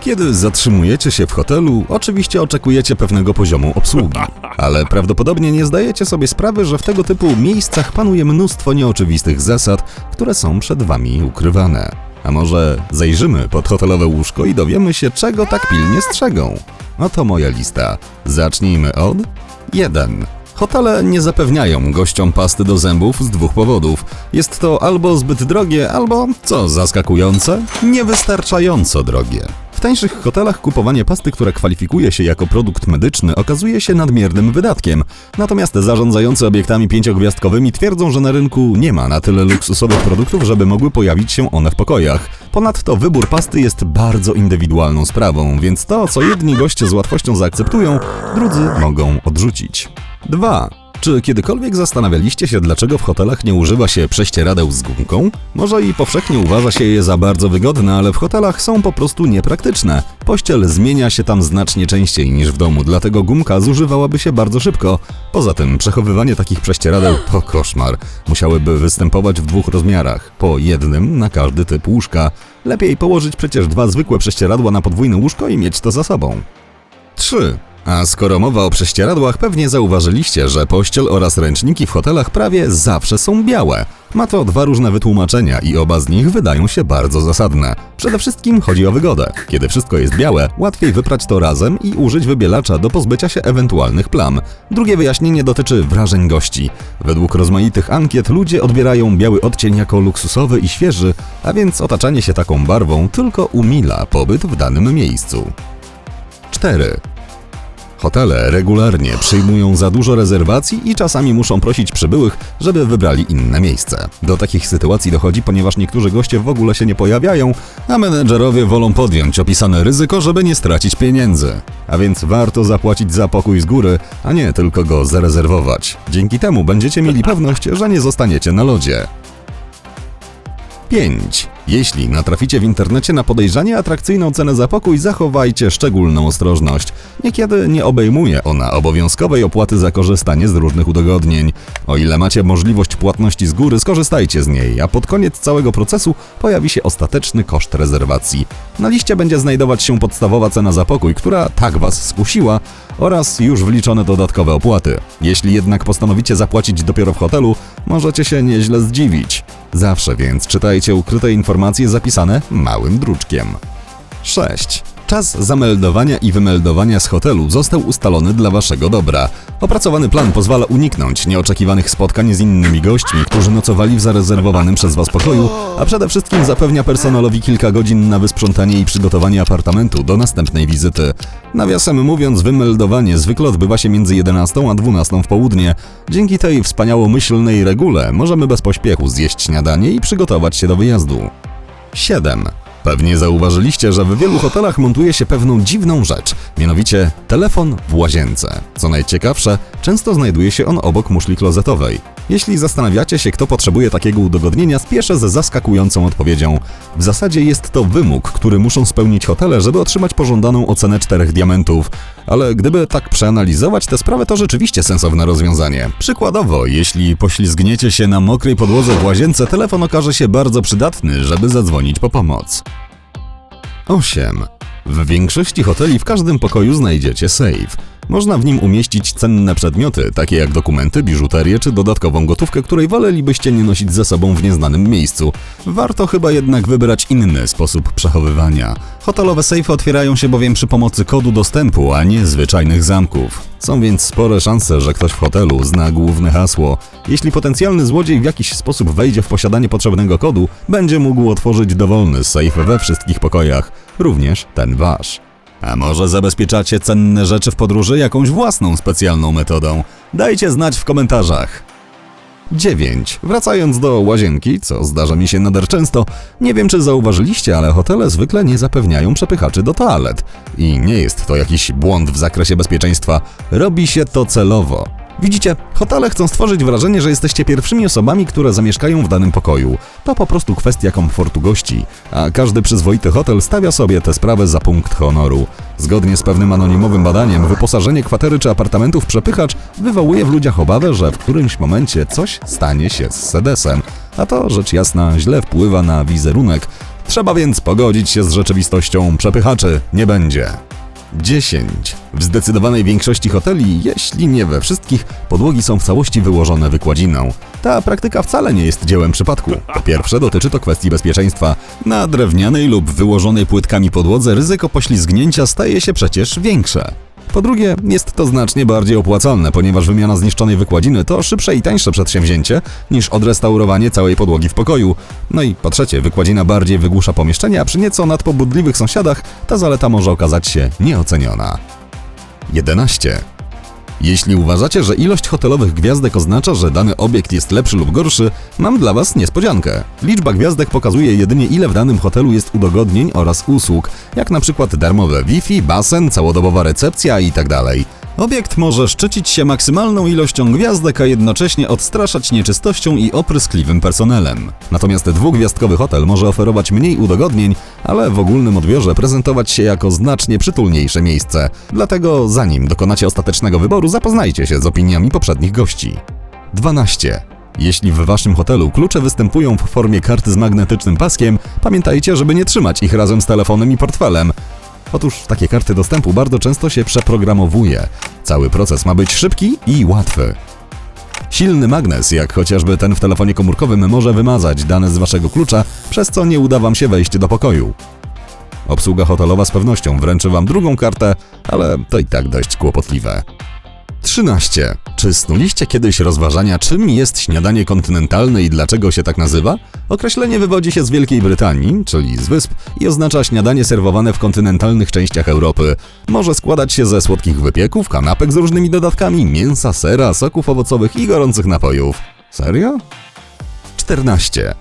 Kiedy zatrzymujecie się w hotelu, oczywiście oczekujecie pewnego poziomu obsługi, ale prawdopodobnie nie zdajecie sobie sprawy, że w tego typu miejscach panuje mnóstwo nieoczywistych zasad, które są przed wami ukrywane. A może zajrzymy pod hotelowe łóżko i dowiemy się, czego tak pilnie strzegą? Oto moja lista. Zacznijmy od 1. Hotele nie zapewniają gościom pasty do zębów z dwóch powodów. Jest to albo zbyt drogie, albo, co zaskakujące, niewystarczająco drogie. W tańszych hotelach kupowanie pasty, która kwalifikuje się jako produkt medyczny, okazuje się nadmiernym wydatkiem. Natomiast zarządzający obiektami pięciogwiazdkowymi twierdzą, że na rynku nie ma na tyle luksusowych produktów, żeby mogły pojawić się one w pokojach. Ponadto wybór pasty jest bardzo indywidualną sprawą, więc to, co jedni goście z łatwością zaakceptują, drudzy mogą odrzucić. 2. Czy kiedykolwiek zastanawialiście się, dlaczego w hotelach nie używa się prześcieradeł z gumką? Może i powszechnie uważa się je za bardzo wygodne, ale w hotelach są po prostu niepraktyczne. Pościel zmienia się tam znacznie częściej niż w domu, dlatego gumka zużywałaby się bardzo szybko. Poza tym przechowywanie takich prześcieradeł to koszmar. Musiałyby występować w dwóch rozmiarach, po jednym na każdy typ łóżka. Lepiej położyć przecież dwa zwykłe prześcieradła na podwójne łóżko i mieć to za sobą. 3. A skoro mowa o prześcieradłach, pewnie zauważyliście, że pościel oraz ręczniki w hotelach prawie zawsze są białe. Ma to dwa różne wytłumaczenia i oba z nich wydają się bardzo zasadne. Przede wszystkim chodzi o wygodę. Kiedy wszystko jest białe, łatwiej wyprać to razem i użyć wybielacza do pozbycia się ewentualnych plam. Drugie wyjaśnienie dotyczy wrażeń gości. Według rozmaitych ankiet ludzie odbierają biały odcień jako luksusowy i świeży, a więc otaczanie się taką barwą tylko umila pobyt w danym miejscu. 4. Hotele regularnie przyjmują za dużo rezerwacji i czasami muszą prosić przybyłych, żeby wybrali inne miejsce. Do takich sytuacji dochodzi, ponieważ niektórzy goście w ogóle się nie pojawiają, a menedżerowie wolą podjąć opisane ryzyko, żeby nie stracić pieniędzy. A więc warto zapłacić za pokój z góry, a nie tylko go zarezerwować. Dzięki temu będziecie mieli pewność, że nie zostaniecie na lodzie. 5. Jeśli natraficie w internecie na podejrzanie atrakcyjną cenę za pokój, zachowajcie szczególną ostrożność. Niekiedy nie obejmuje ona obowiązkowej opłaty za korzystanie z różnych udogodnień. O ile macie możliwość płatności z góry, skorzystajcie z niej, a pod koniec całego procesu pojawi się ostateczny koszt rezerwacji. Na liście będzie znajdować się podstawowa cena za pokój, która tak Was skusiła, oraz już wliczone dodatkowe opłaty. Jeśli jednak postanowicie zapłacić dopiero w hotelu, możecie się nieźle zdziwić. Zawsze więc czytajcie ukryte informacje zapisane małym druczkiem. 6. Czas zameldowania i wymeldowania z hotelu został ustalony dla Waszego dobra. Opracowany plan pozwala uniknąć nieoczekiwanych spotkań z innymi gośćmi, którzy nocowali w zarezerwowanym przez Was pokoju, a przede wszystkim zapewnia personelowi kilka godzin na wysprzątanie i przygotowanie apartamentu do następnej wizyty. Nawiasem mówiąc, wymeldowanie zwykle odbywa się między 11 a 12 w południe. Dzięki tej wspaniałomyślnej regule możemy bez pośpiechu zjeść śniadanie i przygotować się do wyjazdu. 7. Pewnie zauważyliście, że w wielu hotelach montuje się pewną dziwną rzecz, mianowicie telefon w łazience. Co najciekawsze, często znajduje się on obok muszli klozetowej. Jeśli zastanawiacie się, kto potrzebuje takiego udogodnienia, spieszę ze zaskakującą odpowiedzią. W zasadzie jest to wymóg, który muszą spełnić hotele, żeby otrzymać pożądaną ocenę czterech diamentów. Ale gdyby tak przeanalizować tę sprawę, to rzeczywiście sensowne rozwiązanie. Przykładowo, jeśli poślizgniecie się na mokrej podłodze w łazience, telefon okaże się bardzo przydatny, żeby zadzwonić po pomoc. 8. W większości hoteli w każdym pokoju znajdziecie safe. Można w nim umieścić cenne przedmioty, takie jak dokumenty, biżuterię czy dodatkową gotówkę, której wolelibyście nie nosić ze sobą w nieznanym miejscu. Warto chyba jednak wybrać inny sposób przechowywania. Hotelowe sejfy otwierają się bowiem przy pomocy kodu dostępu, a nie zwyczajnych zamków. Są więc spore szanse, że ktoś w hotelu zna główne hasło. Jeśli potencjalny złodziej w jakiś sposób wejdzie w posiadanie potrzebnego kodu, będzie mógł otworzyć dowolny sejf we wszystkich pokojach, również ten wasz. A może zabezpieczacie cenne rzeczy w podróży jakąś własną specjalną metodą? Dajcie znać w komentarzach. 9. Wracając do łazienki, co zdarza mi się nader często, nie wiem czy zauważyliście, ale hotele zwykle nie zapewniają przepychaczy do toalet. I nie jest to jakiś błąd w zakresie bezpieczeństwa, robi się to celowo. Widzicie, hotele chcą stworzyć wrażenie, że jesteście pierwszymi osobami, które zamieszkają w danym pokoju. To po prostu kwestia komfortu gości, a każdy przyzwoity hotel stawia sobie tę sprawę za punkt honoru. Zgodnie z pewnym anonimowym badaniem, wyposażenie kwatery czy apartamentu w przepychacz wywołuje w ludziach obawę, że w którymś momencie coś stanie się z sedesem, a to rzecz jasna źle wpływa na wizerunek. Trzeba więc pogodzić się z rzeczywistością, przepychaczy nie będzie. 10. W zdecydowanej większości hoteli, jeśli nie we wszystkich, podłogi są w całości wyłożone wykładziną. Ta praktyka wcale nie jest dziełem przypadku. Po pierwsze, dotyczy to kwestii bezpieczeństwa. Na drewnianej lub wyłożonej płytkami podłodze ryzyko poślizgnięcia staje się przecież większe. Po drugie, jest to znacznie bardziej opłacalne, ponieważ wymiana zniszczonej wykładziny to szybsze i tańsze przedsięwzięcie niż odrestaurowanie całej podłogi w pokoju. No i po trzecie, wykładzina bardziej wygłusza pomieszczenia, a przy nieco nadpobudliwych sąsiadach ta zaleta może okazać się nieoceniona. 11. Jeśli uważacie, że ilość hotelowych gwiazdek oznacza, że dany obiekt jest lepszy lub gorszy, mam dla Was niespodziankę. Liczba gwiazdek pokazuje jedynie ile w danym hotelu jest udogodnień oraz usług, jak na przykład darmowe Wi-Fi, basen, całodobowa recepcja itd. Obiekt może szczycić się maksymalną ilością gwiazdek, a jednocześnie odstraszać nieczystością i opryskliwym personelem. Natomiast dwugwiazdkowy hotel może oferować mniej udogodnień, ale w ogólnym odbiorze prezentować się jako znacznie przytulniejsze miejsce. Dlatego zanim dokonacie ostatecznego wyboru, zapoznajcie się z opiniami poprzednich gości. 12. Jeśli w waszym hotelu klucze występują w formie karty z magnetycznym paskiem, pamiętajcie, żeby nie trzymać ich razem z telefonem i portfelem. Otóż takie karty dostępu bardzo często się przeprogramowuje. Cały proces ma być szybki i łatwy. Silny magnes, jak chociażby ten w telefonie komórkowym, może wymazać dane z waszego klucza, przez co nie uda wam się wejść do pokoju. Obsługa hotelowa z pewnością wręczy wam drugą kartę, ale to i tak dość kłopotliwe. 13. Czy snuliście kiedyś rozważania, czym jest śniadanie kontynentalne i dlaczego się tak nazywa? Określenie wywodzi się z Wielkiej Brytanii, czyli z wysp, i oznacza śniadanie serwowane w kontynentalnych częściach Europy. Może składać się ze słodkich wypieków, kanapek z różnymi dodatkami, mięsa, sera, soków owocowych i gorących napojów. Serio? 14.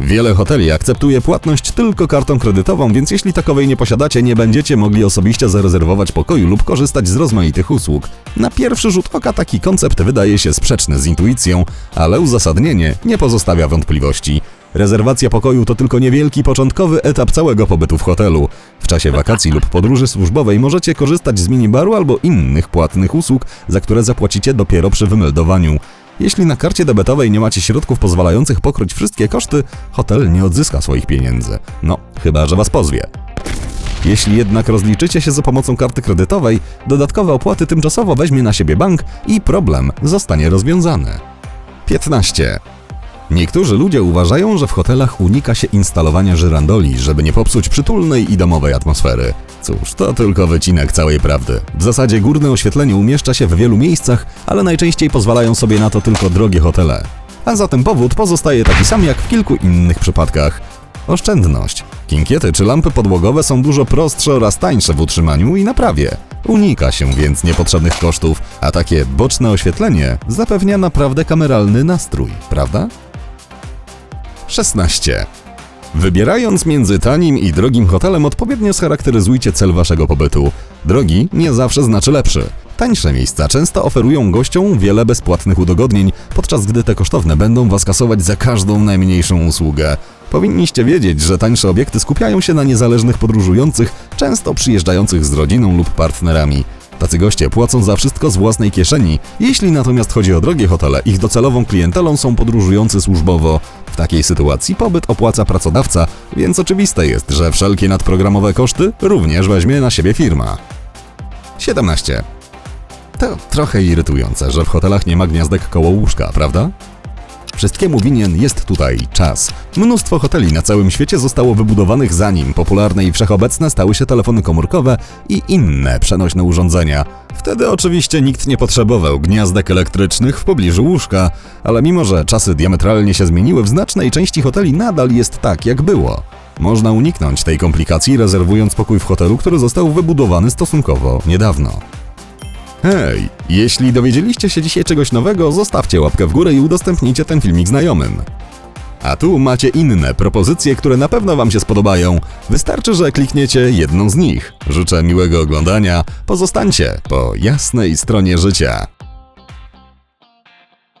Wiele hoteli akceptuje płatność tylko kartą kredytową, więc jeśli takowej nie posiadacie, nie będziecie mogli osobiście zarezerwować pokoju lub korzystać z rozmaitych usług. Na pierwszy rzut oka taki koncept wydaje się sprzeczny z intuicją, ale uzasadnienie nie pozostawia wątpliwości. Rezerwacja pokoju to tylko niewielki początkowy etap całego pobytu w hotelu. W czasie wakacji lub podróży służbowej możecie korzystać z minibaru albo innych płatnych usług, za które zapłacicie dopiero przy wymeldowaniu. Jeśli na karcie debetowej nie macie środków pozwalających pokryć wszystkie koszty, hotel nie odzyska swoich pieniędzy. No, chyba że was pozwie. Jeśli jednak rozliczycie się za pomocą karty kredytowej, dodatkowe opłaty tymczasowo weźmie na siebie bank i problem zostanie rozwiązany. 15. Niektórzy ludzie uważają, że w hotelach unika się instalowania żyrandoli, żeby nie popsuć przytulnej i domowej atmosfery. Cóż, to tylko wycinek całej prawdy. W zasadzie górne oświetlenie umieszcza się w wielu miejscach, ale najczęściej pozwalają sobie na to tylko drogie hotele. A zatem powód pozostaje taki sam jak w kilku innych przypadkach. Oszczędność. Kinkiety czy lampy podłogowe są dużo prostsze oraz tańsze w utrzymaniu i naprawie. Unika się więc niepotrzebnych kosztów, a takie boczne oświetlenie zapewnia naprawdę kameralny nastrój, prawda? 16. Wybierając między tanim i drogim hotelem, odpowiednio scharakteryzujcie cel waszego pobytu. Drogi nie zawsze znaczy lepszy. Tańsze miejsca często oferują gościom wiele bezpłatnych udogodnień, podczas gdy te kosztowne będą was kasować za każdą najmniejszą usługę. Powinniście wiedzieć, że tańsze obiekty skupiają się na niezależnych podróżujących, często przyjeżdżających z rodziną lub partnerami. Tacy goście płacą za wszystko z własnej kieszeni. Jeśli natomiast chodzi o drogie hotele, ich docelową klientelą są podróżujący służbowo. W takiej sytuacji pobyt opłaca pracodawca, więc oczywiste jest, że wszelkie nadprogramowe koszty również weźmie na siebie firma. 17. To trochę irytujące, że w hotelach nie ma gniazdek koło łóżka, prawda? Wszystkiemu winien jest tutaj czas. Mnóstwo hoteli na całym świecie zostało wybudowanych zanim popularne i wszechobecne stały się telefony komórkowe i inne przenośne urządzenia. Wtedy oczywiście nikt nie potrzebował gniazdek elektrycznych w pobliżu łóżka, ale mimo że czasy diametralnie się zmieniły, w znacznej części hoteli nadal jest tak, jak było. Można uniknąć tej komplikacji rezerwując pokój w hotelu, który został wybudowany stosunkowo niedawno. Hej, jeśli dowiedzieliście się dzisiaj czegoś nowego, zostawcie łapkę w górę i udostępnijcie ten filmik znajomym. A tu macie inne propozycje, które na pewno Wam się spodobają. Wystarczy, że klikniecie jedną z nich. Życzę miłego oglądania. Pozostańcie po jasnej stronie życia.